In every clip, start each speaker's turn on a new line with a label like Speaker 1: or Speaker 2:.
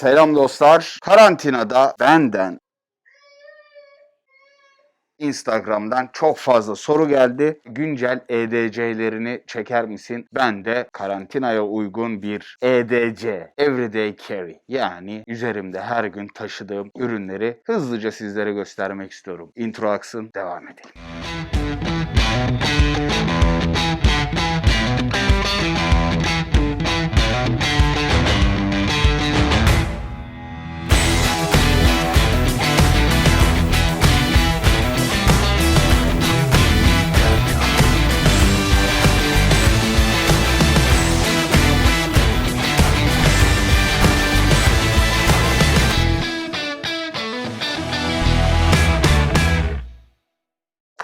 Speaker 1: Selam dostlar. Karantinada benden Instagram'dan çok fazla soru geldi. Güncel EDC'lerini çeker misin? Ben de karantinaya uygun bir EDC, Everyday Carry yani üzerimde her gün taşıdığım ürünleri hızlıca sizlere göstermek istiyorum. Intro aksın, devam edelim.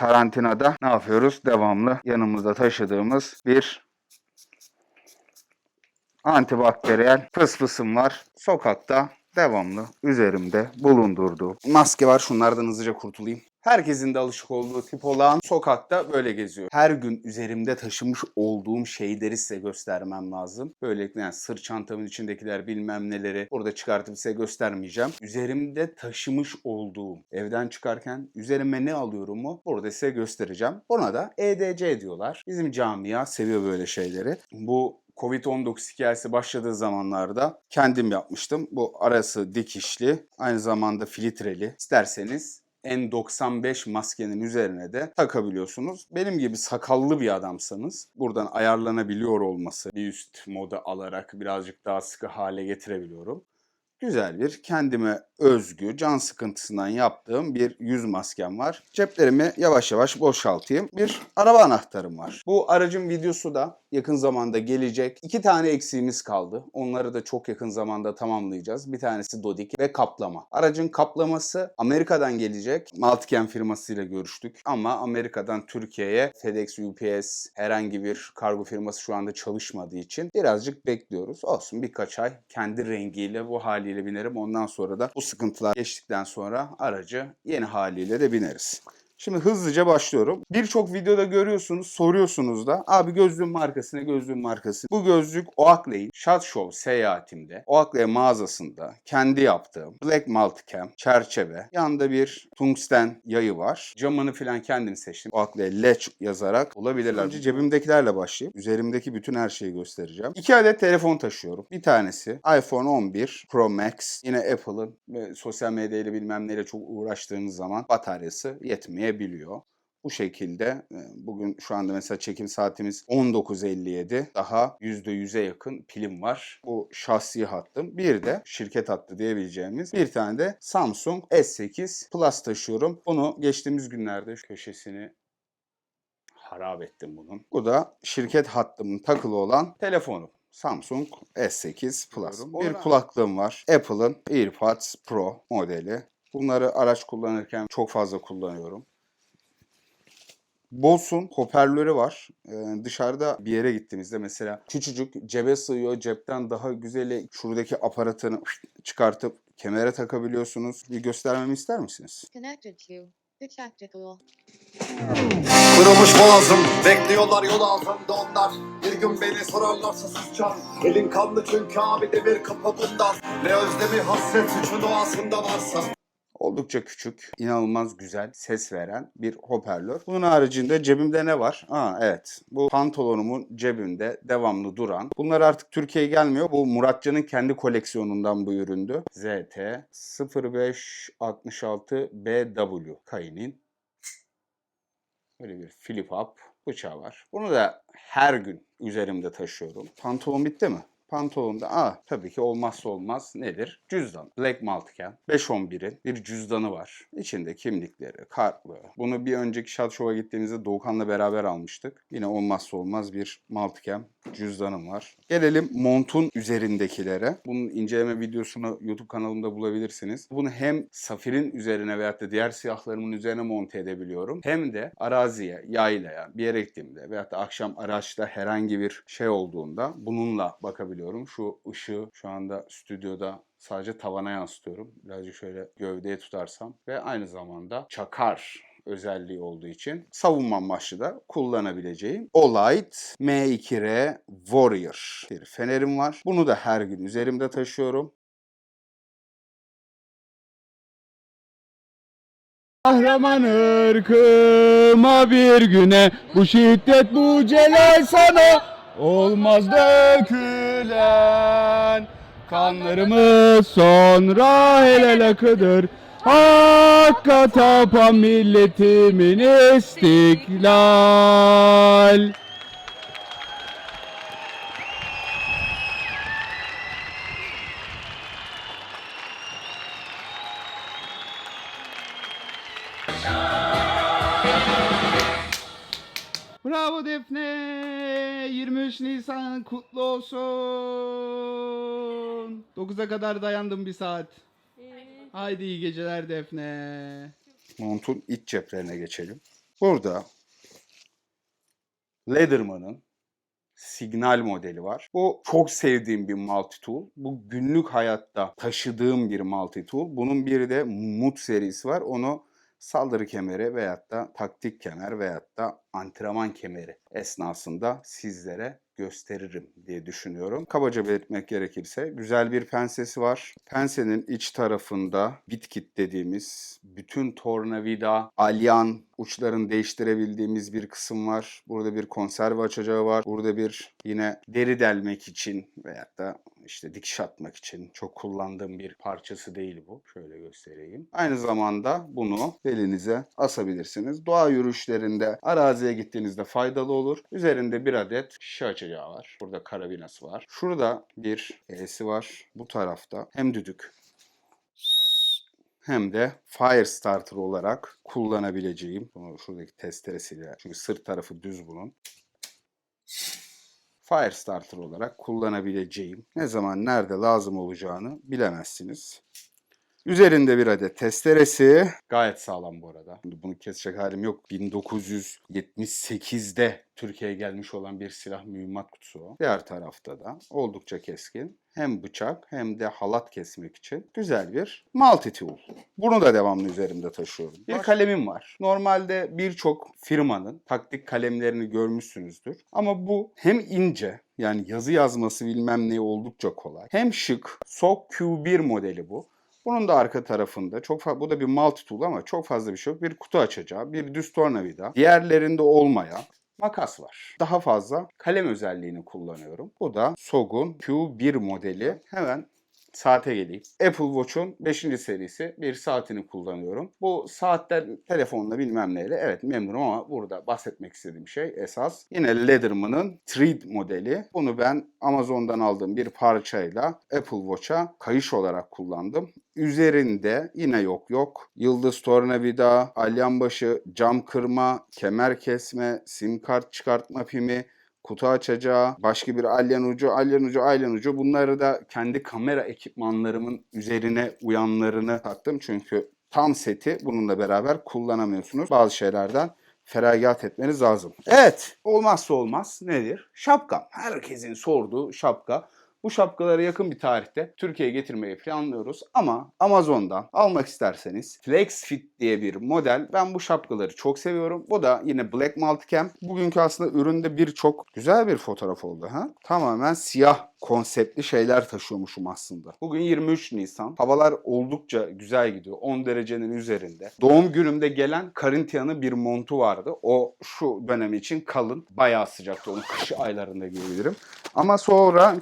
Speaker 1: Karantinada ne yapıyoruz? Devamlı yanımızda taşıdığımız bir antibakteriyel fısfısım var. Sokakta devamlı üzerimde bulundurduğum maske var. Şunlardan hızlıca kurtulayım. Herkesin de alışık olduğu tip olan sokakta böyle geziyor. Her gün üzerimde taşımış olduğum şeyleri size göstermem lazım. Böylelikle yani sırt çantamın içindekiler bilmem neleri burada çıkartıp size göstermeyeceğim. Üzerimde taşımış olduğum evden çıkarken üzerime ne alıyorumu burada size göstereceğim. Ona da EDC diyorlar. Bizim camia seviyor böyle şeyleri. Bu Covid-19 hikayesi başladığı zamanlarda kendim yapmıştım. Bu arası dikişli, aynı zamanda filtreli. İsterseniz N95 maskenin üzerine de takabiliyorsunuz. Benim gibi sakallı bir adamsanız buradan ayarlanabiliyor olması bir üst moda alarak birazcık daha sıkı hale getirebiliyorum. Güzel bir kendime özgü, can sıkıntısından yaptığım bir yüz maskem var. Ceplerimi yavaş yavaş boşaltayım. Bir araba anahtarım var. Bu aracın videosu da yakın zamanda gelecek. İki tane eksiğimiz kaldı. Onları da çok yakın zamanda tamamlayacağız. Bir tanesi Dodik ve kaplama. Aracın kaplaması Amerika'dan gelecek. Multican firmasıyla görüştük. Ama Amerika'dan Türkiye'ye FedEx, UPS herhangi bir kargo firması şu anda çalışmadığı için birazcık bekliyoruz. Olsun birkaç ay kendi rengiyle bu haliyle binerim. Ondan sonra da bu sıkıntılar geçtikten sonra aracı yeni haliyle de bineriz. Şimdi hızlıca başlıyorum. Birçok videoda görüyorsunuz, soruyorsunuz da abi gözlüğün markası ne, gözlüğün markası. Bu gözlük Oakley'in Shot Show seyahatimde, Oakley mağazasında kendi yaptığım Black Multicam çerçeve. Yanında bir tungsten yayı var. Camını falan kendim seçtim. Oakley Latch yazarak olabilirler. Önce cebimdekilerle başlayayım. Üzerimdeki bütün her şeyi göstereceğim. İki adet telefon taşıyorum. Bir tanesi iPhone 11 Pro Max. Yine Apple'ın ve sosyal medyayla bilmem neyle çok uğraştığınız zaman bataryası yetmeyebiliyor. Bu şekilde bugün şu anda mesela çekim saatimiz 19.57. Daha %100'e yakın pilim var. Bu şahsi hattım. Bir de şirket hattı diyebileceğimiz bir tane de Samsung S8 Plus taşıyorum. Bunu geçtiğimiz günlerde köşesini harap ettim bunun. Bu da şirket hattımın takılı olan telefonum. Samsung S8 Plus. Bir kulaklığım var. Apple'ın AirPods Pro modeli. Bunları araç kullanırken çok fazla kullanıyorum. Bose'un hoparlörü var. Ee, dışarıda bir yere gittiğimizde mesela küçücük cebe sığıyor. Cepten daha güzeli şuradaki aparatını çıkartıp kemere takabiliyorsunuz. Bir göstermemi ister misiniz?
Speaker 2: Connected to.
Speaker 3: Kırılmış boğazım Bekliyorlar yol altında onlar Bir gün beni sorarlarsa susacağım Elin kanlı çünkü abi demir kapı bundan Ne özlemi hasret suçun doğasında varsa
Speaker 1: Oldukça küçük, inanılmaz güzel ses veren bir hoparlör. Bunun haricinde cebimde ne var? Aa evet. Bu pantolonumun cebimde devamlı duran. Bunlar artık Türkiye'ye gelmiyor. Bu Muratcan'ın kendi koleksiyonundan bu üründü. ZT 0566 BW Kayin'in Böyle bir flip up bıçağı var. Bunu da her gün üzerimde taşıyorum. Pantolon bitti mi? Pantolonda aa tabii ki olmazsa olmaz nedir? Cüzdan. Black Multicam. 511'in bir cüzdanı var. İçinde kimlikleri, kartlı. Bunu bir önceki Shot Show'a gittiğimizde Doğukan'la beraber almıştık. Yine olmazsa olmaz bir Multicam cüzdanım var. Gelelim montun üzerindekilere. Bunun inceleme videosunu YouTube kanalımda bulabilirsiniz. Bunu hem safirin üzerine veyahut da diğer siyahlarımın üzerine monte edebiliyorum. Hem de araziye, yaylaya, bir yere gittiğimde veyahut da akşam araçta herhangi bir şey olduğunda bununla bakabiliyorum yapabiliyorum. Şu ışığı şu anda stüdyoda sadece tavana yansıtıyorum. Birazcık şöyle gövdeye tutarsam ve aynı zamanda çakar özelliği olduğu için savunma amaçlı da kullanabileceğim Olight M2R Warrior bir fenerim var. Bunu da her gün üzerimde taşıyorum. Kahraman ırkıma bir güne Bu şiddet bu celal sana olmaz dökülen kanlarımız sonra helal akıdır Hakka tapan milletimin istiklal Bravo Defne! 23 Nisan kutlu olsun. 9'a kadar dayandım bir saat. Haydi iyi geceler Defne. Montun iç ceplerine geçelim. Burada Leatherman'ın Signal modeli var. Bu çok sevdiğim bir multi tool. Bu günlük hayatta taşıdığım bir multi tool. Bunun bir de Mut serisi var. Onu saldırı kemeri veyahut da taktik kemer veyahut da antrenman kemeri esnasında sizlere gösteririm diye düşünüyorum. Kabaca belirtmek gerekirse güzel bir pensesi var. Pensenin iç tarafında bitkit dediğimiz bütün tornavida, alyan uçlarını değiştirebildiğimiz bir kısım var. Burada bir konserve açacağı var. Burada bir yine deri delmek için veyahut da işte dikiş atmak için çok kullandığım bir parçası değil bu. Şöyle göstereyim. Aynı zamanda bunu belinize asabilirsiniz. Doğa yürüyüşlerinde araziye gittiğinizde faydalı olur. Üzerinde bir adet şişe açacağı var. Burada karabinası var. Şurada bir E'si var. Bu tarafta hem düdük hem de fire starter olarak kullanabileceğim. Bunu şuradaki testeresiyle çünkü sırt tarafı düz bunun. Fire starter olarak kullanabileceğim. Ne zaman nerede lazım olacağını bilemezsiniz. Üzerinde bir adet testeresi. Gayet sağlam bu arada. Şimdi Bunu kesecek halim yok. 1978'de Türkiye'ye gelmiş olan bir silah mühimmat kutusu o. Diğer tarafta da oldukça keskin. Hem bıçak hem de halat kesmek için güzel bir multi tool. Bunu da devamlı üzerimde taşıyorum. Bir kalemim var. Normalde birçok firmanın taktik kalemlerini görmüşsünüzdür. Ama bu hem ince yani yazı yazması bilmem ne oldukça kolay. Hem şık. SOG Q1 modeli bu. Bunun da arka tarafında çok fa- bu da bir multi tool ama çok fazla bir şey yok. Bir kutu açacağı, bir düz tornavida, diğerlerinde olmayan makas var. Daha fazla kalem özelliğini kullanıyorum. Bu da SOG'un Q1 modeli. Hemen saate geleyim. Apple Watch'un 5. serisi bir saatini kullanıyorum. Bu saatler telefonla bilmem neyle evet memnunum ama burada bahsetmek istediğim şey esas yine Leatherman'ın Thread modeli. Bunu ben Amazon'dan aldığım bir parçayla Apple Watch'a kayış olarak kullandım. Üzerinde yine yok yok yıldız tornavida, alyan başı, cam kırma, kemer kesme, sim kart çıkartma pimi, kutu açacağı, başka bir alyan ucu, alyan ucu, alyan ucu. Bunları da kendi kamera ekipmanlarımın üzerine uyanlarını taktım. Çünkü tam seti bununla beraber kullanamıyorsunuz. Bazı şeylerden feragat etmeniz lazım. Evet, olmazsa olmaz nedir? Şapka. Herkesin sorduğu şapka. Bu şapkaları yakın bir tarihte Türkiye'ye getirmeyi planlıyoruz ama Amazon'dan almak isterseniz FlexFit diye bir model. Ben bu şapkaları çok seviyorum. Bu da yine Black Multicam. Bugünkü aslında üründe birçok güzel bir fotoğraf oldu. ha. Tamamen siyah konseptli şeyler taşıyormuşum aslında. Bugün 23 Nisan. Havalar oldukça güzel gidiyor. 10 derecenin üzerinde. Doğum günümde gelen Carinthia'nın bir montu vardı. O şu dönem için kalın. Bayağı sıcaktı. Onu kış aylarında giyebilirim. Ama sonra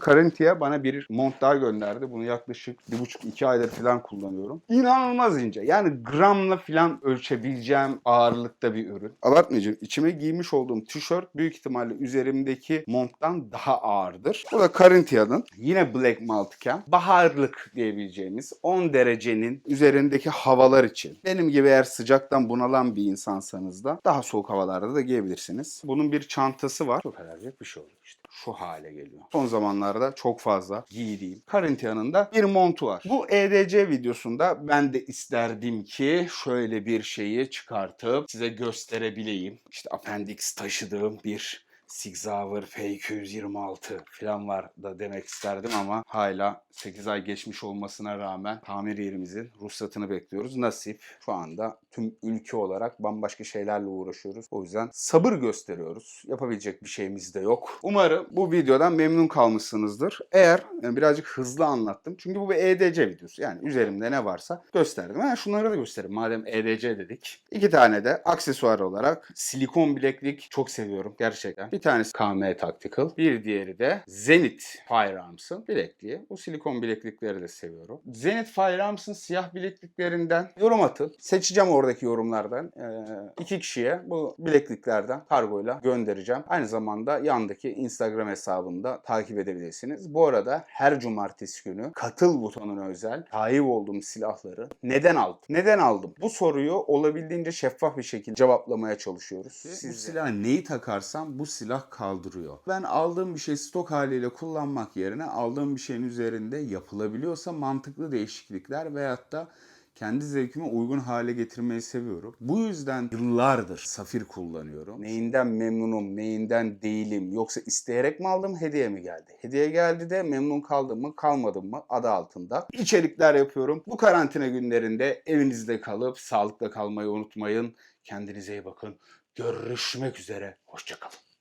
Speaker 1: Bana bir mont daha gönderdi. Bunu yaklaşık 1,5-2 aydır falan kullanıyorum. İnanılmaz ince. Yani gramla falan ölçebileceğim ağırlıkta bir ürün. Abartmayacağım. İçime giymiş olduğum tişört büyük ihtimalle üzerimdeki monttan daha ağırdır. Bu da Carinthia'nın yine Black Multicam. Baharlık diyebileceğimiz 10 derecenin üzerindeki havalar için. Benim gibi eğer sıcaktan bunalan bir insansanız da daha soğuk havalarda da giyebilirsiniz. Bunun bir çantası var. Çok alerjik bir şey oluyor işte. Şu hale geliyor. Son zamanlarda çok fazla giydiğim Carinthia'nın da bir montu var. Bu EDC videosunda ben de isterdim ki şöyle bir şeyi çıkartıp size gösterebileyim. İşte appendix taşıdığım bir Sig Sauer F226 falan var da demek isterdim ama hala 8 ay geçmiş olmasına rağmen tamir yerimizin ruhsatını bekliyoruz. Nasip şu anda tüm ülke olarak bambaşka şeylerle uğraşıyoruz. O yüzden sabır gösteriyoruz. Yapabilecek bir şeyimiz de yok. Umarım bu videodan memnun kalmışsınızdır. Eğer yani birazcık hızlı anlattım. Çünkü bu bir EDC videosu. Yani üzerimde ne varsa gösterdim. Ha, şunları da göstereyim. Madem EDC dedik. İki tane de aksesuar olarak silikon bileklik çok seviyorum gerçekten. Bir tanesi KM Tactical. Bir diğeri de Zenith Firearms'ın bilekliği. Bu silikon bileklikleri de seviyorum. Zenith Firearms'ın siyah bilekliklerinden yorum atın. Seçeceğim oradaki yorumlardan. Ee, iki kişiye bu bilekliklerden kargoyla göndereceğim. Aynı zamanda yandaki Instagram hesabında takip edebilirsiniz. Bu arada her cumartesi günü katıl butonuna özel sahip olduğum silahları neden aldım? Neden aldım? Bu soruyu olabildiğince şeffaf bir şekilde cevaplamaya çalışıyoruz. Bu silah neyi takarsam bu silah kaldırıyor. Ben aldığım bir şey stok haliyle kullanmak yerine aldığım bir şeyin üzerinde yapılabiliyorsa mantıklı değişiklikler veyahut da kendi zevkime uygun hale getirmeyi seviyorum. Bu yüzden yıllardır Safir kullanıyorum. Neyinden memnunum, neyinden değilim. Yoksa isteyerek mi aldım, hediye mi geldi? Hediye geldi de memnun kaldım mı, kalmadım mı adı altında. İçerikler yapıyorum. Bu karantina günlerinde evinizde kalıp sağlıkla kalmayı unutmayın. Kendinize iyi bakın. Görüşmek üzere. Hoşçakalın.